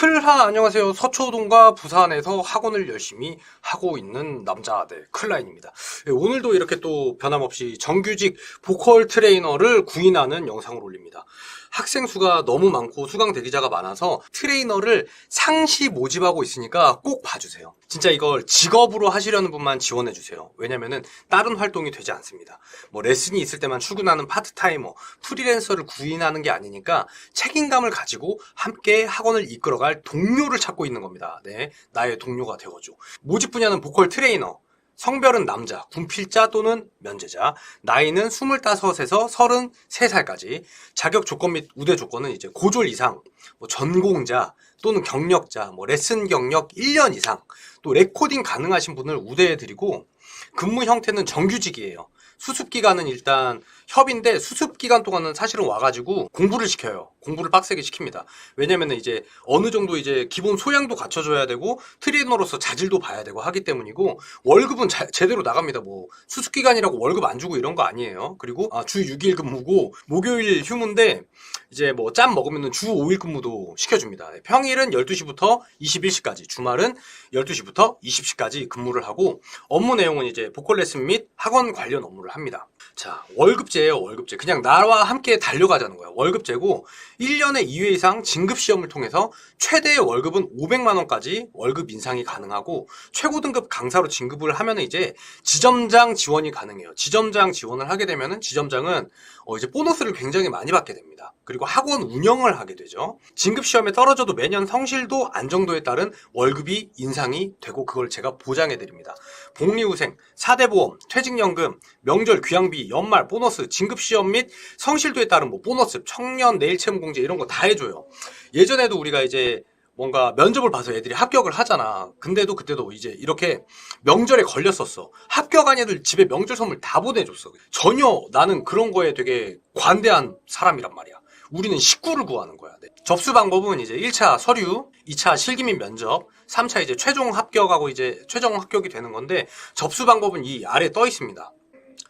클하 안녕하세요. 서초동과 부산에서 학원을 열심히 하고 있는 남자 네, 클라인입니다. 네, 오늘도 이렇게 또 변함없이 정규직 보컬 트레이너를 구인하는 영상을 올립니다. 학생 수가 너무 많고 수강 대기자가 많아서 트레이너를 상시 모집하고 있으니까 꼭 봐주세요. 진짜 이걸 직업으로 하시려는 분만 지원해 주세요. 왜냐면은 다른 활동이 되지 않습니다. 뭐 레슨이 있을 때만 출근하는 파트타이머, 프리랜서를 구인하는 게 아니니까 책임감을 가지고 함께 학원을 이끌어 갈 동료를 찾고 있는 겁니다. 네, 나의 동료가 되어줘. 모집 분야는 보컬 트레이너, 성별은 남자, 군필자 또는 면제자, 나이는 25에서 33살까지, 자격 조건 및 우대 조건은 이제 고졸 이상, 뭐 전공자 또는 경력자, 뭐 레슨 경력 1년 이상, 또 레코딩 가능하신 분을 우대해 드리고 근무 형태는 정규직이에요. 수습 기간은 일단 협인데 수습 기간 동안은 사실은 와가지고 공부를 시켜요. 공부를 빡세게 시킵니다. 왜냐면은 이제 어느 정도 이제 기본 소양도 갖춰줘야 되고 트레이너로서 자질도 봐야 되고 하기 때문이고 월급은 자- 제대로 나갑니다. 뭐 수습 기간이라고 월급 안 주고 이런 거 아니에요. 그리고 아, 주 6일 근무고 목요일 휴무인데 이제 뭐 짬 먹으면은 주 5일 근무도 시켜줍니다. 평일은 12시부터 21시까지, 주말은 12시부터 20시까지 근무를 하고 업무 내용은 이제 보컬 레슨 및 학원 관련 업무를 합니다. 자, 월급제예요, 월급제. 그냥 나와 함께 달려가자는 거야. 월급제고 1년에 2회 이상 진급 시험을 통해서 최대 월급은 500만 원까지 월급 인상이 가능하고 최고 등급 강사로 진급을 하면 이제 지점장 지원이 가능해요. 지점장 지원을 하게 되면은 지점장은 어 이제 보너스를 굉장히 많이 받게 됩니다. 그리고 학원 운영을 하게 되죠. 진급 시험에 떨어져도 매년 성실도 안정도에 따른 월급이 인상이 되고 그걸 제가 보장해 드립니다. 복리후생, 4대 보험, 퇴직연금, 명절 귀향비, 연말 보너스, 진급 시험 및 성실도에 따른 뭐 보너스, 청년 내일 채용 공제 이런 거 다 해줘요. 예전에도 우리가 이제 뭔가 면접을 봐서 애들이 합격을 하잖아. 근데도 그때도 이제 이렇게 명절에 걸렸었어. 합격한 애들 집에 명절 선물 다 보내줬어. 전혀 나는 그런 거에 되게 관대한 사람이란 말이야. 우리는 식구를 구하는 거야. 네. 접수 방법은 이제 1차 서류, 2차 실기 및 면접, 3차 이제 최종 합격하고 이제 최종 합격이 되는 건데 접수 방법은 이 아래 떠 있습니다.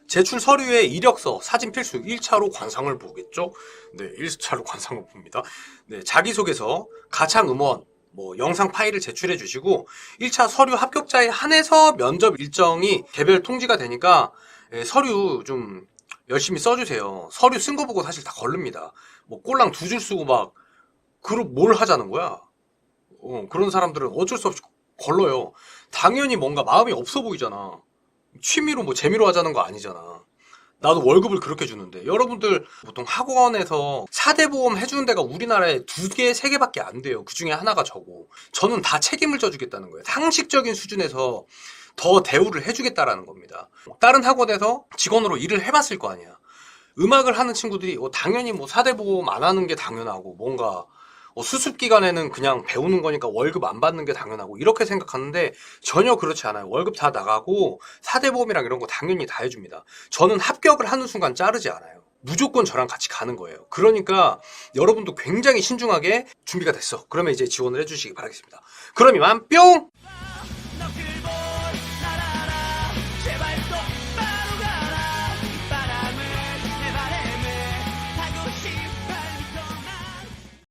제출 서류에 이력서, 사진 필수 1차로 관상을 보겠죠? 네, 1차로 관상을 봅니다. 네, 자기소개서, 가창 음원, 뭐 영상 파일을 제출해 주시고 1차 서류 합격자에 한해서 면접 일정이 개별 통지가 되니까 예, 서류 좀 열심히 써주세요. 서류 쓴 거 보고 사실 다 걸릅니다. 뭐 꼴랑 두 줄 쓰고 막 그럼 뭘 하자는 거야? 어, 그런 사람들은 어쩔 수 없이 걸러요. 당연히 뭔가 마음이 없어 보이잖아. 취미로 뭐 재미로 하자는 거 아니잖아. 나도 월급을 그렇게 주는데 여러분들 보통 학원에서 4대 보험 해주는 데가 우리나라에 두 개, 세 개밖에 안 돼요. 그 중에 하나가 저고. 저는 다 책임을 져주겠다는 거예요. 상식적인 수준에서 더 대우를 해주겠다라는 겁니다. 다른 학원에서 직원으로 일을 해봤을 거 아니야. 음악을 하는 친구들이 어, 당연히 뭐 4대 보험 안 하는 게 당연하고 뭔가 어, 수습 기간에는 그냥 배우는 거니까 월급 안 받는 게 당연하고 이렇게 생각하는데 전혀 그렇지 않아요. 월급 다 나가고 4대 보험이랑 이런 거 당연히 다 해줍니다. 저는 합격을 하는 순간 자르지 않아요. 무조건 저랑 같이 가는 거예요. 그러니까 여러분도 굉장히 신중하게 준비가 됐어. 그러면 이제 지원을 해주시기 바라겠습니다. 그럼 이만 뿅!